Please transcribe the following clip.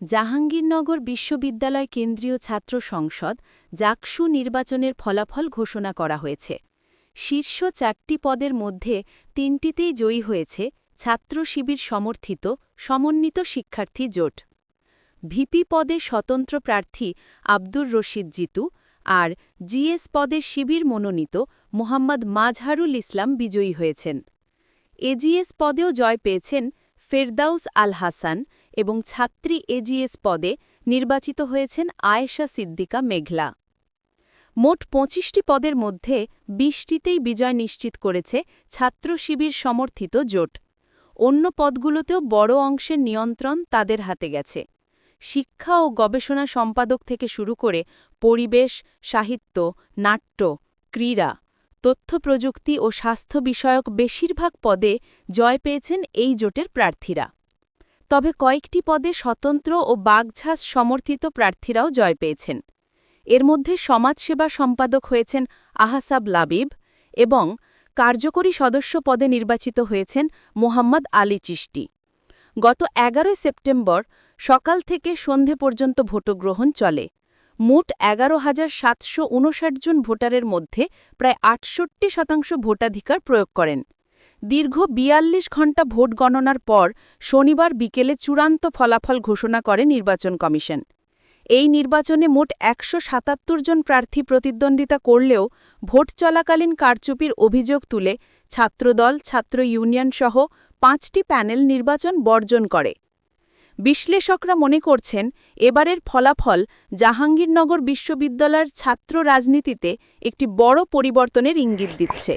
জাহাঙ্গীরনগর বিশ্ববিদ্যালয় কেন্দ্রীয় ছাত্র সংসদ জাকসু নির্বাচনের ফলাফল ঘোষণা করা হয়েছে। শীর্ষ চারটি পদের মধ্যে তিনটিতেই জয়ী হয়েছে ছাত্র শিবির সমর্থিত সমন্বিত শিক্ষার্থী জোট। ভিপি পদে স্বতন্ত্র প্রার্থী আব্দুর রশিদ জিতু আর জিএস পদে শিবির মনোনীত মোহাম্মদ মাজহারুল ইসলাম বিজয়ী হয়েছেন। এজিএস পদেও জয় পেয়েছেন ফেরদাউস আল হাসান এবং ছাত্রী এজিএস পদে নির্বাচিত হয়েছেন আয়েশা সিদ্দিকা মেঘলা। মোট পঁচিশটি পদের মধ্যে বিশটিতেই বিজয় নিশ্চিত করেছে ছাত্র শিবির সমর্থিত জোট। অন্য পদগুলোতেও বড় অংশের নিয়ন্ত্রণ তাদের হাতে গেছে। শিক্ষা ও গবেষণা সম্পাদক থেকে শুরু করে পরিবেশ, সাহিত্য, নাট্য, ক্রীড়া, তথ্য প্রযুক্তি ও স্বাস্থ্য বিষয়ক বেশিরভাগ পদে জয় পেয়েছেন এই জোটের প্রার্থীরা। তবে কয়েকটি পদে স্বতন্ত্র ও বাগঝাস সমর্থিত প্রার্থীরাও জয় পেয়েছেন। এর মধ্যে সমাজসেবা সম্পাদক হয়েছেন আহাসাব লাবিব এবং কার্যকরী সদস্য পদে নির্বাচিত হয়েছেন মোহাম্মদ আলী চিষ্টি গত এগারোই সেপ্টেম্বর সকাল থেকে সন্ধে পর্যন্ত ভোটগ্রহণ চলে। মোট এগারো হাজার সাতশো জন ভোটারের মধ্যে প্রায় আটষট্টি শতাংশ ভোটাধিকার প্রয়োগ করেন। দীর্ঘ বিয়াল্লিশ ঘণ্টা ভোট গণনার পর শনিবার বিকেলে চূড়ান্ত ফলাফল ঘোষণা করে নির্বাচন কমিশন। এই নির্বাচনে মোট একশো সাতাত্তর জন প্রার্থী প্রতিদ্বন্দ্বিতা করলেও ভোট চলাকালীন কারচুপির অভিযোগ তুলে ছাত্রদল, ছাত্র ইউনিয়ন সহ পাঁচটি প্যানেল নির্বাচন বর্জন করে। বিশ্লেষকরা মনে করছেন, এবারের ফলাফল জাহাঙ্গীরনগর বিশ্ববিদ্যালয়ের ছাত্র রাজনীতিতে একটি বড় পরিবর্তনের ইঙ্গিত দিচ্ছে।